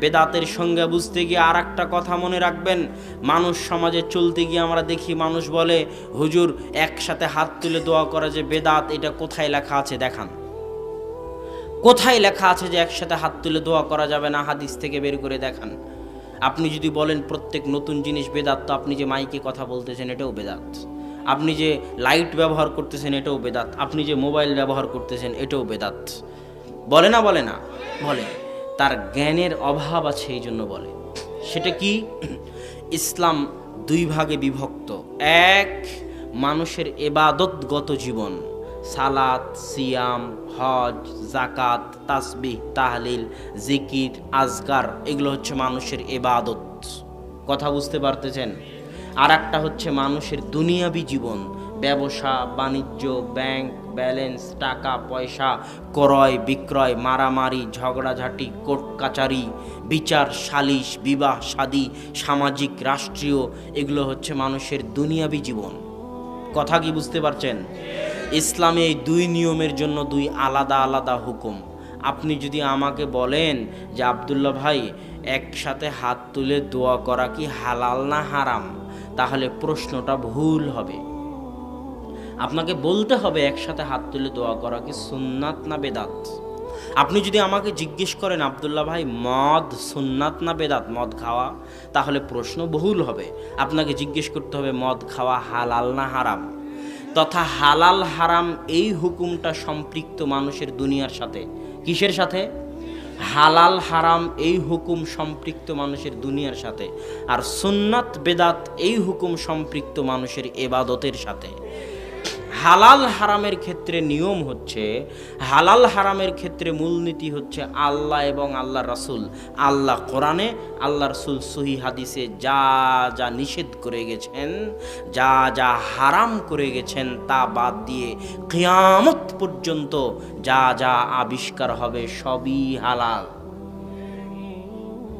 বেদাতের সঙ্গে বুঝতে গিয়ে আর একটা কথা মনে রাখবেন, মানুষ সমাজে চলতে গিয়ে আমরা দেখি মানুষ বলে, হুজুর, একসাথে হাত তুলে দোয়া করা যে বেদাত, এটা কোথায় লেখা আছে দেখান। কোথায় লেখা আছে যে একসাথে হাত তুলে দোয়া করা যাবে না, হাদিস থেকে বের করে দেখান। আপনি যদি বলেন প্রত্যেক নতুন জিনিস বেদাত, তো আপনি যে মাইকে কথা বলতেছেন, এটাও বেদাত। আপনি যে লাইট ব্যবহার করতেছেন, এটাও বেদাত। আপনি যে মোবাইল ব্যবহার করতেছেন, এটাও বেদাত। বলে না বলে না? বলে। তার জ্ঞানের অভাব আছে এই জন্য বলে। সেটা কি? ইসলাম দুই ভাগে বিভক্ত। এক, মানুষের এবাদতগত জীবন। সালাত, সিয়াম, হজ জাকাত তাসবিহ, তাহলিল, জিকির আজগার এগুলো হচ্ছে মানুষের এবাদত। কথা বুঝতে পারতেছেন? আর একটা হচ্ছে মানুষের দুনিয়াবি জীবন। ব্যবসা, বাণিজ্য, ব্যাংক ব্যালেন্স, টাকা, পয়সা, ক্রয়, বিক্রয়, মারামারি, ঝগড়াঝাটি, কোর্ট কাচারি, বিচার, সালিশ, বিবাহ শাদী সামাজিক, রাষ্ট্রীয়, এগুলো হচ্ছে মানুষের দুনিয়াবি জীবন। কথা কি বুঝতে পারছেন? ইসলামে এই দুই নিয়মের জন্য দুই আলাদা আলাদা হুকুম। আপনি যদি আমাকে বলেন যে, আবদুল্লাহ ভাই, একসাথে হাত তুলে দোয়া করা কি হালাল না হারাম? তাহলে প্রশ্নটা ভুল হবে। আপনাকে বলতে হবে একসাথে হাত তুলে দোয়া করা কি সুন্নাত না বেদাত? আপনি যদি আমাকে জিজ্ঞেস করেন, আবদুল্লাহ ভাই, মদ সুন্নাত না বেদাত? মদ খাওয়া? তাহলে প্রশ্ন বহুল হবে। আপনাকে জিজ্ঞেস করতে হবে, মদ খাওয়া হালাল না হারাম? তথা হালাল হারাম এই হুকুমটা সম্পৃক্ত মানুষের দুনিয়ার সাথে। কিসের সাথে? হালাল হারাম এই হুকুম সম্পৃক্ত মানুষের দুনিয়ার সাথে। আর সুন্নাত বেদাত এই হুকুম সম্পৃক্ত মানুষের এবাদতের সাথে। হালাল হারামের ক্ষেত্রে নিয়ম হচ্ছে, হালাল হারামের ক্ষেত্রে মূলনীতি হচ্ছে আল্লাহ এবং আল্লাহ রাসুল। আল্লাহ কোরআনে, আল্লাহ রসুল সহি হাদিসে যা যা নিষেধ করে গেছেন, যা যা হারাম করে গেছেন তা বাদ দিয়ে কিয়ামত পর্যন্ত যা যা আবিষ্কার হবে সবই হালাল।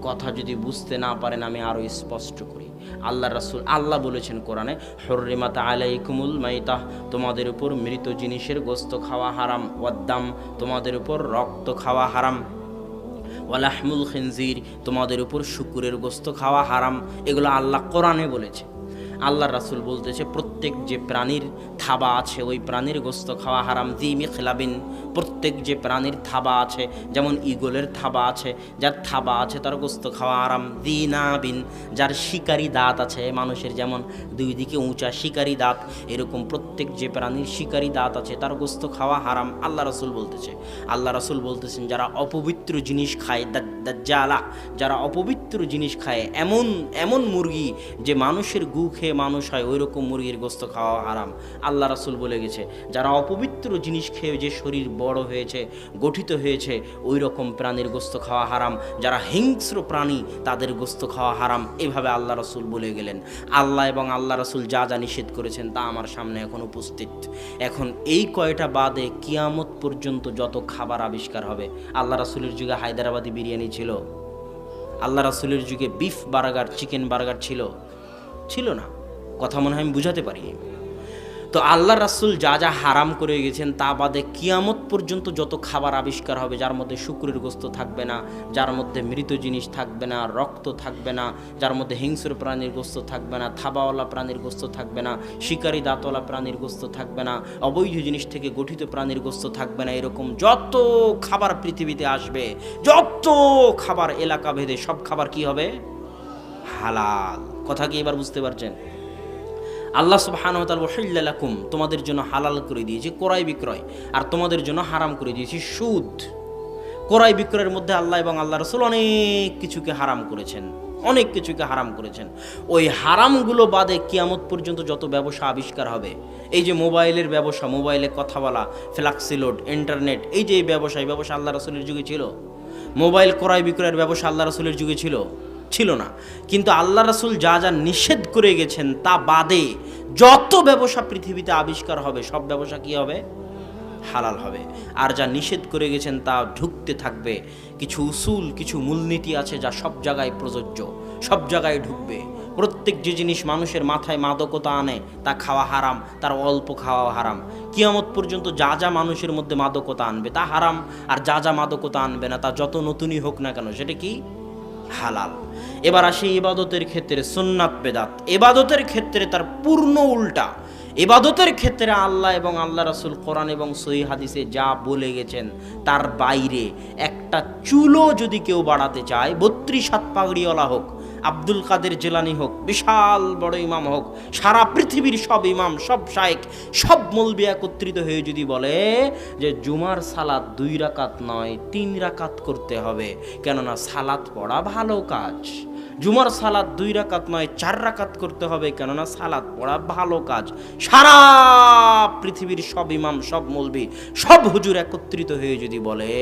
কথা যদি বুঝতে না পারেন আমি আরও স্পষ্ট করি। আল্লাহ রাসুল, আল্লাহ বলেছেন কোরআনে, হর্রিমাত আলাইকুমুল মাইতাহ তোমাদের উপর মৃত জিনিসের গোস্ত খাওয়া হারাম, ওয়াদ্দাম, তোমাদের উপর রক্ত খাওয়া হারাম। ওয়ালাহমুল খিনজির তোমাদের উপর শুকুরের গোস্ত খাওয়া হারাম। এগুলো আল্লাহ কোরআনে বলেছে। আল্লাহ রাসুল বলতেছে, প্রত্যেক যে প্রাণীর থাবা আছে, ওই প্রাণীর গোস্ত খাওয়া হারাম। জিমি খেলাবিন প্রত্যেক যে প্রাণীর থাবা আছে, যেমন ইগলের থাবা আছে, যার থাবা আছে, তার গোস্ত খাওয়া হারাম। দিনাবিন যার শিকারি দাঁত আছে, মানুষের যেমন দুই দিকে উঁচা শিকারি দাঁত, এরকম প্রত্যেক যে প্রাণীর শিকারি দাঁত আছে, তার গোস্ত খাওয়া হারাম। আল্লাহ রাসুল বলতেছে, আল্লাহ রাসুল বলতেছেন, যারা অপবিত্র জিনিস খায় দাজ্জালা, যারা অপবিত্র জিনিস খায়, এমন এমন মুরগি যে মানুষের গু খেয়ে মানুষ হয় ওই রকম মুরগির গোস্ত খাওয়া হারাম। আল্লাহ রাসুল বলে গেছে, যারা অপবিত্র জিনিস খেয়ে যে শরীর বড় হয়েছে, গঠিত হয়েছে ওই রকম প্রাণীর গোস্ত খাওয়া হারাম। যারা হিংস্র প্রাণী, তাদের গোস্ত খাওয়া হারাম। এভাবে আল্লাহ রাসুল বলে গেলেন। আল্লাহ এবং আল্লাহ রাসুল যা যা নিষেধ করেছেন তা আমার সামনে এখন উপস্থিত। এখন এই কয়টা বাদে কিয়ামত পর্যন্ত যত খাবার আবিষ্কার হবে, আল্লাহ রাসুলের যুগে হায়দ্রাবাদি বিরিয়ানি ছিল। আল্লাহ রাসুলের যুগে বিফ বার্গার চিকেন বার্গার ছিল। ছিল না। কথা মনে হয় আমি বুঝাতে পারি তো আল্লাহ রাসুল যা যা হারাম করে গেছেন তা বাদে কিয়ামত পর্যন্ত যত খাবার আবিষ্কার হবে, যার মধ্যে শুক্রের গোস্ত থাকবে না, যার মধ্যে মৃত জিনিস থাকবে না, রক্ত থাকবে না, যার মধ্যে হিংস্র প্রাণীর গোস্ত থাকবে না, থাবাওয়ালা প্রাণীর গোস্ত থাকবে না, শিকারী দাঁতওয়ালা প্রাণীর গোস্ত থাকবে না, অবৈধ জিনিস থেকে গঠিত প্রাণীর গোস্ত থাকবে না, এরকম যত খাবার পৃথিবীতে আসবে, যত খাবার এলাকা ভেদে সব খাবার কি হবে? হালাল। কথা কি এবার বুঝতে পারছেন? আল্লাহ সুবাহানুম তোমাদের জন্য হালাল করে দিয়েছি, ক্রয় বিক্রয়, আর তোমাদের জন্য হারাম করে দিয়েছি সুদ। ক্রয় বিক্রয়ের মধ্যে আল্লাহ এবং আল্লাহ রসুল অনেক কিছুকে হারাম করেছেন, অনেক কিছুকে হারাম করেছেন। ওই হারামগুলো বাদে কিয়ামত পর্যন্ত যত ব্যবসা আবিষ্কার হবে, এই যে মোবাইলের ব্যবসা, মোবাইলে কথা বলা, ফ্লাক্সিলোড, ইন্টারনেট, এই যে এই ব্যবসা এই ব্যবসা আল্লাহ রসুলের যুগে ছিল। মোবাইল ক্রয় বিক্রয়ের ব্যবসা আল্লাহ রসুলের যুগে ছিল। ছিল না। কিন্তু আল্লাহ রাসুল যা যা নিষেধ করে গেছেন তা বাদে যত ব্যবসা পৃথিবীতে আবিষ্কার হবে, সব ব্যবসা কি হবে? হালাল হবে। আর যা নিষেধ করে গেছেন তা ঢুকতে থাকবে। কিছু উসুল, কিছু মূলনীতি আছে যা সব জায়গায় প্রযোজ্য, সব জায়গায় ঢুকবে। প্রত্যেক যে জিনিস মানুষের মাথায় মাদকতা আনে, তা খাওয়া হারাম, তার অল্প খাওয়া হারাম। কিয়ামত পর্যন্ত যা যা মানুষের মধ্যে মাদকতা আনবে তা হারাম, আর যা যা মাদকতা আনবে না তা যত নতুনই হোক না কেন, সেটা কি? হালাল। এবার আসি ইবাদতের ক্ষেত্রে সুন্নাত বেদাত। এবাদতের ক্ষেত্রে তার পূর্ণ উল্টা। এবাদতের ক্ষেত্রে আল্লাহ এবং আল্লাহ রাসুল কোরআন এবং সহি হাদিসে যা বলে গেছেন তার বাইরে একটা চুলো যদি কেউ বাড়াতে চায়, বত্রিশ হাত পাগড়িওয়ালা হোক, আব্দুল কাদের জেলানি হোক, বিশাল বড় ইমাম হোক, সারা পৃথিবীর সব ইমাম, সব শায়েক সব মলবি একত্রিত হয়ে যদি বলে যে জুমার সালাত দুই রাকাত নয়, তিন রাকাত করতে হবে। কেননা সালাত পড়া ভালো কাজ। জুমার সালাদ দুই রাকাত নয়, চার রাকাত করতে হবে, কেননা সালাদ পড়া ভালো কাজ। সারা পৃথিবীর সব ইমাম, সব মলবি, সব হুজুর একত্রিত হয়ে যদি বলে,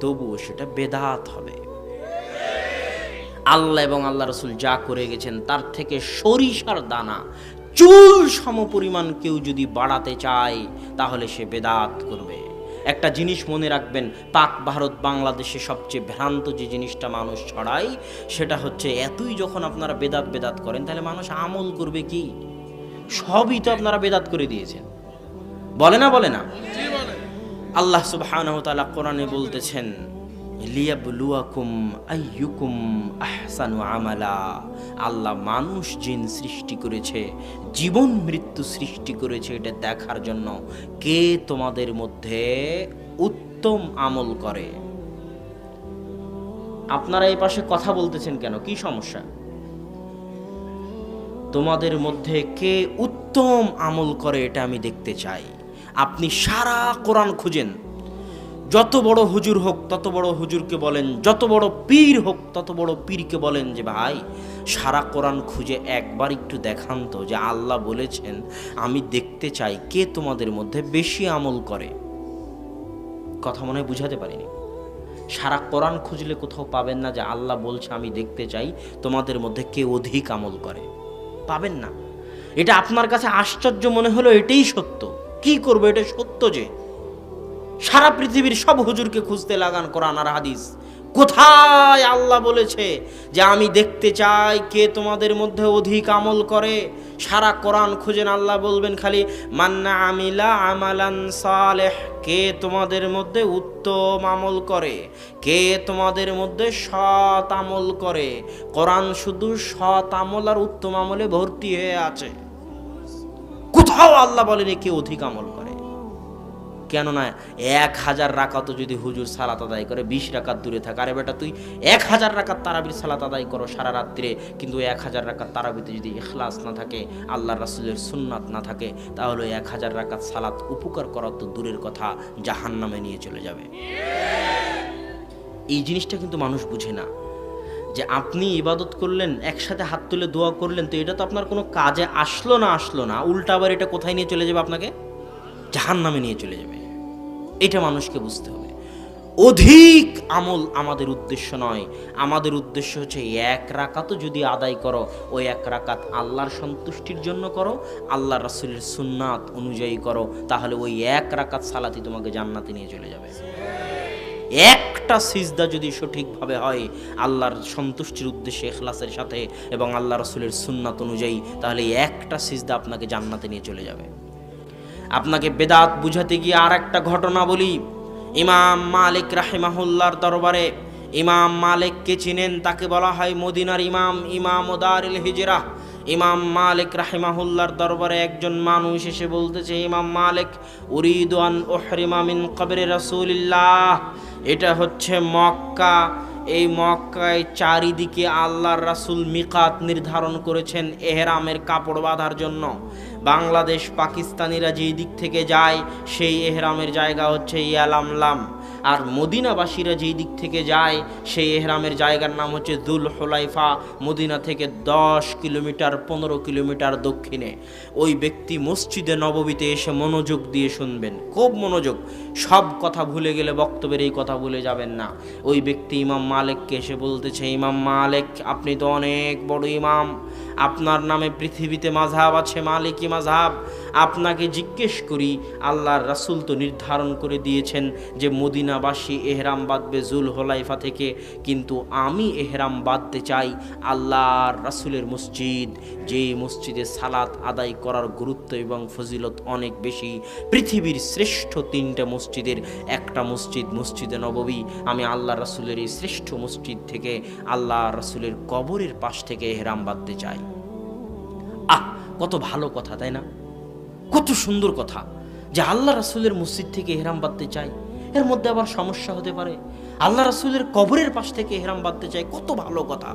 তবুও সেটা বেদাত হবে। আল্লাহ এবং আল্লাহ রসুল যা করে গেছেন, তার থেকে সরিষার দানা, চুল সমপরিমাণ কেউ যদি বাড়াতে চায়, তাহলে সে বেদাত করবে। একটা জিনিস মনে রাখবেন পাক ভারত বাংলাদেশে সবচেয়ে ভ্রান্ত যে জিনিসটা মানুষ ছড়ায় সেটা হচ্ছে এতই যখন আপনারা বেদাত বেদাত করেন তাহলে মানুষ আমল করবে কি? সবই তো আপনারা বেদাত করে দিয়েছেন। বলে না বলে না? আল্লাহ সুবহানাহু তাআলা কোরআনে বলতেছেন লিয়াবলুয়াকুম আইয়ুকুম আহসানু আমালা। আল্লাহ মানুষ জিন সৃষ্টি করেছে, জীবন মৃত্যু সৃষ্টি করেছে এটা দেখার জন্য। কে তোমাদের মধ্যে উত্তম আমল করে? আপনারা এই পাশে কথা বলতেছেন কেন? কি সমস্যা? তোমাদের মধ্যে কে উত্তম আমল করে এটা আমি দেখতে চাই। আপনি সারা কোরআন খুঁজেন। যত বড় হুজুর হোক, তত বড় হুজুরকে বলেন, যত বড় পীর হোক, তত বড় পীরকে বলেন যে, ভাই, সারা কোরআন খুঁজে একবার একটু দেখান তো যে আল্লাহ বলেছেন, আমি দেখতে চাই কে তোমাদের মধ্যে বেশি আমল করে। কথা মনে হয় বুঝাতে পারিনি। সারা কোরআন খুঁজলে কোথাও পাবেন না যে, আল্লাহ বলছে, আমি দেখতে চাই তোমাদের মধ্যে কে অধিক আমল করে। পাবেন না। এটা আপনার কাছে আশ্চর্য মনে হলো এটাই সত্য। কি করব? এটা সত্য যে সারা পৃথিবীর সব হুজুরকে খুঁজতে লাগান কোরআন আর হাদিস। কোথায় আল্লাহ বলেছে যে আমি দেখতে চাই কে তোমাদের মধ্যে অধিক আমল করে? সারা কোরআন খুঁজেন আল্লাহ বলবেন খালি মান্না আমিলা আমালান সালেহ কে তোমাদের মধ্যে উত্তম আমল করে? কে তোমাদের মধ্যে সৎ আমল করে? কোরআন শুধু সৎ আমল আর উত্তম আমলে ভর্তি হয়ে আছে। কোথাও আল্লাহ বলেনি কে অধিক আমল করে। কেননা এক হাজার রাকাতও যদি হুজুর সালাত আদায় করে, বিশ রাকাত দূরে থাকে। আরে বেটা, তুই এক হাজার রাকাত তারাবির সালাত আদায় করো সারা রাত্রে, কিন্তু এক হাজার রাকাত তারাবিতে যদি এখলাস না থাকে আল্লাহ রাসুলের সুন্নাত না থাকে, তাহলে এক হাজার রাকাত সালাত উপকার করা তো দূরের কথা জাহান নামে নিয়ে চলে যাবে। এই জিনিসটা কিন্তু মানুষ বুঝে না। যে আপনি ইবাদত করলেন, একসাথে হাত তুলে দোয়া করলেন, তো এটা তো আপনার কোনো কাজে আসলো না আসলো না, উল্টা আবার এটা কোথায় নিয়ে চলে যাবে আপনাকে? জাহান নামে নিয়ে চলে যাবে। এটা মানুষকে বুঝতে হবে। অধিক আমল আমাদের উদ্দেশ্য নয়। আমাদের উদ্দেশ্য হচ্ছে এক রাকাতও যদি আদায় করো, ওই এক রাকাত আল্লাহর সন্তুষ্টির জন্য করো আল্লাহ রাসুলের সুন্নাত অনুযায়ী করো, তাহলে ওই এক রাকাত সালাতি তোমাকে জান্নাতে নিয়ে চলে যাবে। একটা সিজদা যদি সঠিকভাবে হয়, আল্লাহর সন্তুষ্টির উদ্দেশ্যে এখলাসের সাথে এবং আল্লাহ রসুলের সুন্নাত অনুযায়ী, তাহলে একটা সিজদা আপনাকে জান্নাতে নিয়ে চলে যাবে। আপনাকে বেদাত বুঝাতে গিয়ে আর একটা ঘটনা বলি। ইমাম মালিক রাহিমাহুল্লার দরবারে ইমাম মালিককে চিনেন, তাকে বলা হয় মদিনার ইমাম ইমাম ওদারিল হিজরা। ইমাম মালিক রাহিমাহুল্লার দরবারে একজন মানুষ এসে বলতেছে, ইমাম মালিক উরিদান ওহরিমা মিন কবরে রাসূলিল্লাহ। এটা হচ্ছে মক্কা এই মক্কায় চারিদিকে আল্লাহর রাসুল মিকাত নির্ধারণ করেছেন এহরামের কাপড় বাঁধার জন্য। বাংলাদেশ পাকিস্তানিরা যেই দিক থেকে যায়, সেই এহরামের জায়গা হচ্ছে ইয়ালামলাম। আর মদিনাবাসীরা যেই দিক থেকে যায়, সেই এহরামের জায়গার নাম হচ্ছে দুল হোলাইফা মদিনা থেকে দশ কিলোমিটার, পনেরো কিলোমিটার দক্ষিণে। ওই ব্যক্তি মসজিদে নববীতে এসে মনোযোগ দিয়ে শুনবেন। খুব মনোযোগ। সব কথা ভুলে গেলে বক্তব্যের এই কথা ভুলে যাবেন না। ওই ব্যক্তি ইমাম মালেককে এসে বলতেছে, ইমাম মালেক, আপনি তো অনেক বড় ইমাম। আপনার নামে পৃথিবীতে মাঝহাব আছে, মালিকি মাঝহাব। আপনাকে জিজ্ঞেস করি, আল্লাহর রাসূল তো নির্ধারণ করে দিয়েছেন যে মদিনাবাসী এহরাম বাঁধবে জুল হোলাইফা থেকে। কিন্তু আমি এহরাম বাঁধতে চাই আল্লাহর রাসুলের মসজিদ, যে মসজিদে সালাত আদায় করার গুরুত্ব এবং ফজিলত অনেক বেশি। পৃথিবীর শ্রেষ্ঠ তিনটা মসজিদের, একটা মসজিদ মসজিদে নববী। আমি আল্লাহ রাসুলের এই শ্রেষ্ঠ মসজিদ থেকে আল্লাহ রাসুলের কবরের পাশ থেকে এহরাম বাঁধতে চাই। আহ, কত ভালো কথা, তাই না? কত সুন্দর কথা যে আল্লাহ রাসুলের মসজিদ থেকে এহরাম বাঁধতে চাই এর মধ্যে আবার সমস্যা হতে পারে। আল্লাহ রাসুলের কবরের পাশ থেকে এহরাম বাঁধতে চাই কত ভালো কথা।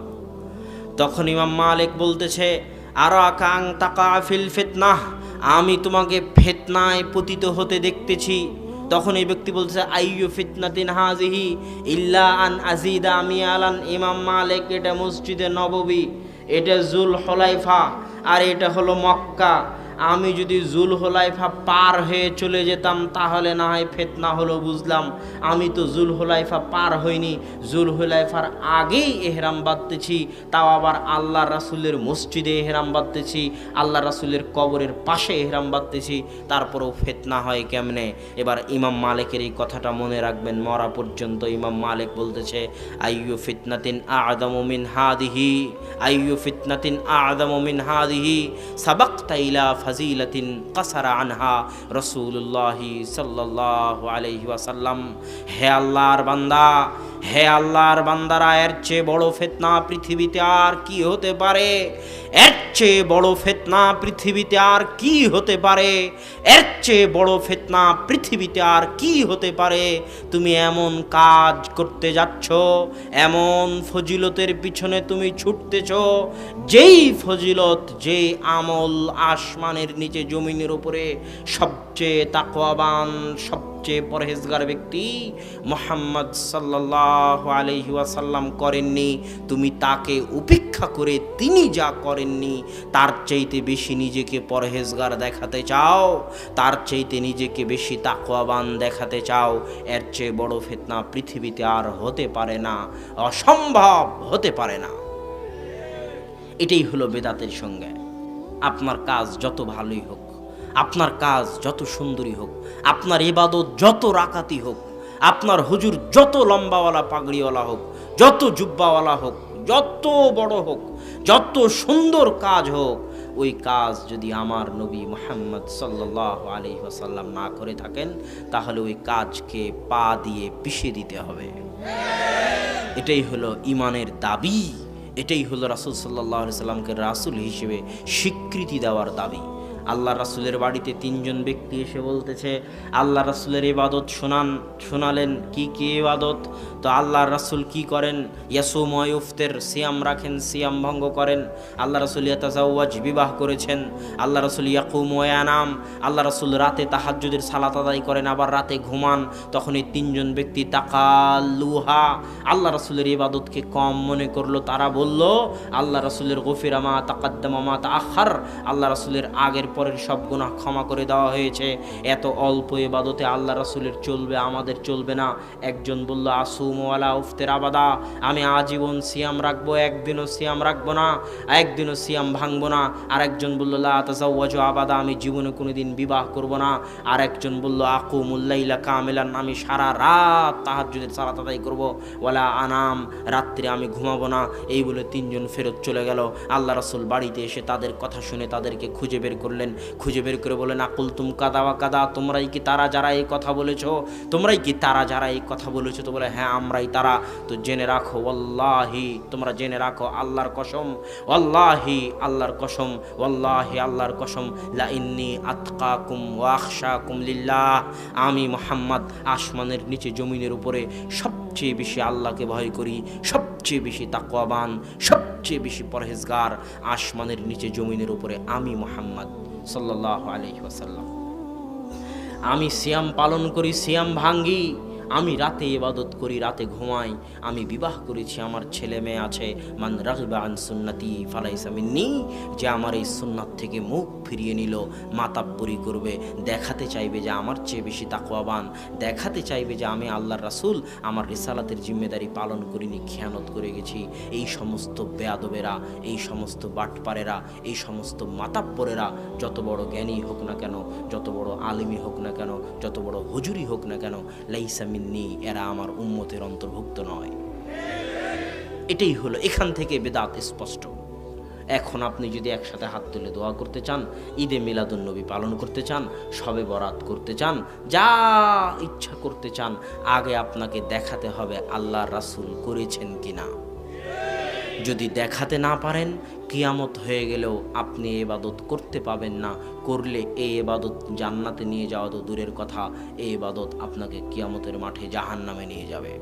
তখন ইমাম মালিক বলতেছে আর আকাং তাকা ফিল ফেতনাহ আমি তোমাকে ফেতনায় পতিত হতে দেখতেছি। তখন এই ব্যক্তি বলতেছে, আইয়ু ফিতনাতিন হাজিহি ইল্লা আন আজিদা আমি আলান ইমাম মালিক, এটা মসজিদে নববী। এটা জুল হলাইফা আর এটা হলো মক্কা। আমি যদি জুল হোলাইফা পার হয়ে চলে যেতাম, তাহলে না হয় ফেতনা হলো বুঝলাম। আমি তো জুল হোলাইফা পার হইনি। জুল হোলাইফার আগেই এহরাম বাঁধতেছি, তাও আবার আল্লাহ রাসুলের মসজিদে এহরাম বাঁধতেছি, আল্লাহ রাসুলের কবরের পাশে এহরাম বাঁধতেছি, তারপরেও ফেতনা হয় কেমনে? এবার ইমাম মালিকের এই কথাটা মনে রাখবেন, মরা পর্যন্ত ইমাম মালিক বলতেছে, আইয়ু ফিতনাতিন আদমিন হাদিহি, আইয়ু ফিতনাতিন আদমিন হাদিহি, সাবাক্তা ইলা ফাজিলাতিন কাসারা আনহা রসুল্লাহি সাল্লাহ আলহি ওয়াসাল্লাম। হে আল্লাহর বান্দা, হে আল্লাহর বান্দারা, এর চেয়ে বড় ফেতনা পৃথিবীতে আর কি হতে পারে? এর চেয়ে বড় ফেতনা পৃথিবীতে আর কি হতে পারে? এর চেয়ে বড় ফেতনা পৃথিবীতে আর কি হতে পারে? তুমি এমন কাজ করতে যাচ্ছ, এমন ফজিলতের পিছনে তুমি ছুটতেছ, যেই ফজিলত, যেই আমল আসমানের নিচে জমিনের উপরে সবচেয়ে তাকওয়াবান সবচেয়ে পরহেজগার ব্যক্তি মোহাম্মদ সাল্লাহ আলহি ওয়াসাল্লাম করেননি। তুমি তাকে উপেক্ষা করে তিনি যা করেননি, তার চাইতে বেশি নিজেকে পরহেজগার দেখাতে চাও, তার চাইতে নিজেকে বেশি তাকওয়াবান দেখাতে চাও। এর চেয়ে বড় ফেতনা পৃথিবীতে আর হতে পারে না, অসম্ভব হতে পারে না। এটাই হলো বেদাতের সঙ্গে। আপনার কাজ যত ভালোই হোক আপনার কাজ যত সুন্দরী হোক, আপনার ইবাদত যত রাকাতি হোক, আপনার হুজুর যত লম্বাওয়ালা, পাগড়িওয়ালা হোক, যত জুব্বাওয়ালা হোক, যত বড় হোক, যত সুন্দর কাজ হোক, ওই কাজ যদি আমার নবী মোহাম্মদ সাল্লাহ আলি ওসাল্লাম না করে থাকেন, তাহলে ওই কাজকে পা দিয়ে পিষে দিতে হবে। এটাই হলো ইমানের দাবি, এটাই হলো রাসুল সাল্লাহ সাল্লামকে রাসুল হিসেবে স্বীকৃতি দেওয়ার দাবি। আল্লাহ রাসুলের বাড়িতে তিনজন ব্যক্তি এসে বলতেছে, আল্লাহ রাসুলের ইবাদত শোনান, শোনালেন কি কি ইবাদত? তো আল্লাহ রাসুল কি করেন? ইয়াসুম ইফতের সিয়াম রাখেন, সিয়াম ভঙ্গ করেন। আল্লাহ রাসুল ইয়াতাজাওয়াজ, বিবাহ করেছেন। আল্লাহ রাসুল ইয়াকুম ওয়ানাম আল্লাহ রাসুল রাতে তাহাজ্জুদের সালাত আদায় করেন, আবার রাতে ঘুমান। তখন এই তিনজন ব্যক্তি তাকালুহা, আল্লাহ রাসুলের ইবাদতকে কম মনে করল। তারা বলল, আল্লাহ রাসুলের গফিরামা তাকাদ্দামামা তা আখার আল্লাহ রাসুলের আগের পরের সব গুনাহ ক্ষমা করে দেওয়া হয়েছে। এত অল্প এবাদতে আল্লাহ রাসুলের চলবে, আমাদের চলবে না। একজন বলল আসুমওয়ালা উফতের আবাদা। আমি আজীবন সিয়াম রাখব, একদিনও সিয়াম রাখব না, একদিনও সিয়াম ভাঙবো না। আর একজন বলল লাতাজাওয়াজ আবাদা। আমি জীবনে কোনোদিন বিবাহ করব না। আর একজন বলল আকুমুল্লাইলা কামেলান। আমি সারা রাত তাহাজ্জুদের সালাত তাদাই করব। ওয়ালা আনাম। রাত্রে আমি ঘুমাবো না। এই বলে তিনজন ফেরত চলে গেল। আল্লাহ রাসুল বাড়িতে এসে তাদের কথা শুনে তাদেরকে খুঁজে বের করলেন। খুঁজে বের করে বলেন আকুল তুম কাদা বা কাদা, তোমরাই কি তারা যারা এই কথা বলেছ? তোমরাই কি তারা যারা এই কথা বলেছ? তো বলে হ্যাঁ আমরাই তারা। তো জেনে রাখো, ওয়াল্লাহি, তোমরা জেনে রাখো, আল্লাহর কসম, ওয়াল্লাহি, আল্লাহর কসম, ওয়াল্লাহি, আল্লাহর কসম, লা ইন্নি আতকাকুম ওয়াখশাকুম লিল্লাহ। আমি মোহাম্মদ, আসমানের নিচে জমিনের উপরে সবচেয়ে বেশি আল্লাহকে ভয় করি, সবচেয়ে বেশি তাকওয়াবান, সবচেয়ে বেশি পরহেজগার, আসমানের নিচে জমিনের উপরে আমি মোহাম্মদ। সাল্লাহ আলহি ওয়াসাল্লাম। আমি সিয়াম পালন করি সিয়াম ভাঙ্গি। আমি রাতে ইবাদত করি, রাতে ঘুমাই। আমি বিবাহ করেছি, আমার ছেলে মেয়ে আছে। মান রাগিবা আন সুন্নাতি ফালাইসা মিন্নি, যে আমার এই সুন্নাত থেকে মুখ ফিরিয়ে নিল, মাতাব্বরি করবে, দেখাতে চাইবে যে আমার চেয়ে বেশি তাকওয়াবান, দেখাতে চাইবে যে আমি আল্লাহর রাসূল, আমার রিসালাতের জিম্মেদারি পালন করিনি, খেয়ানত করে গেছি। এই সমস্ত বেয়াদবেরা, এই সমস্ত বাটপারেরা, এই সমস্ত মাতাব্বরেরা, যত বড় জ্ঞানী হোক না কেন, যত বড় আলিমী হোক না কেন, যত বড় হুজুরি হোক না কেন, লাইসা করেননি, এরা আমার উম্মতের অন্তর্ভুক্ত নয়। এটাই হলো, এখান থেকে বেদাত স্পষ্ট। এখন আপনি যদি একসাথে হাত তুলে দোয়া করতে চান, ঈদে মিলাদুন্নবী পালন করতে চান, সবে বরাত করতে চান, যা ইচ্ছা করতে চান, আগে আপনাকে দেখাতে হবে আল্লাহ রাসূল করেছেন কিনা। যদি দেখাতে না পারেন কিয়ামত হয়ে গেলেও আপনি এবাদত করতে পাবেন না। করলে এই এবাদত জান্নাতে নিয়ে যাওয়া তো দূরের কথা। এই এবাদত আপনাকে কিয়ামতের মাঠে জাহান নামে নিয়ে যাবে।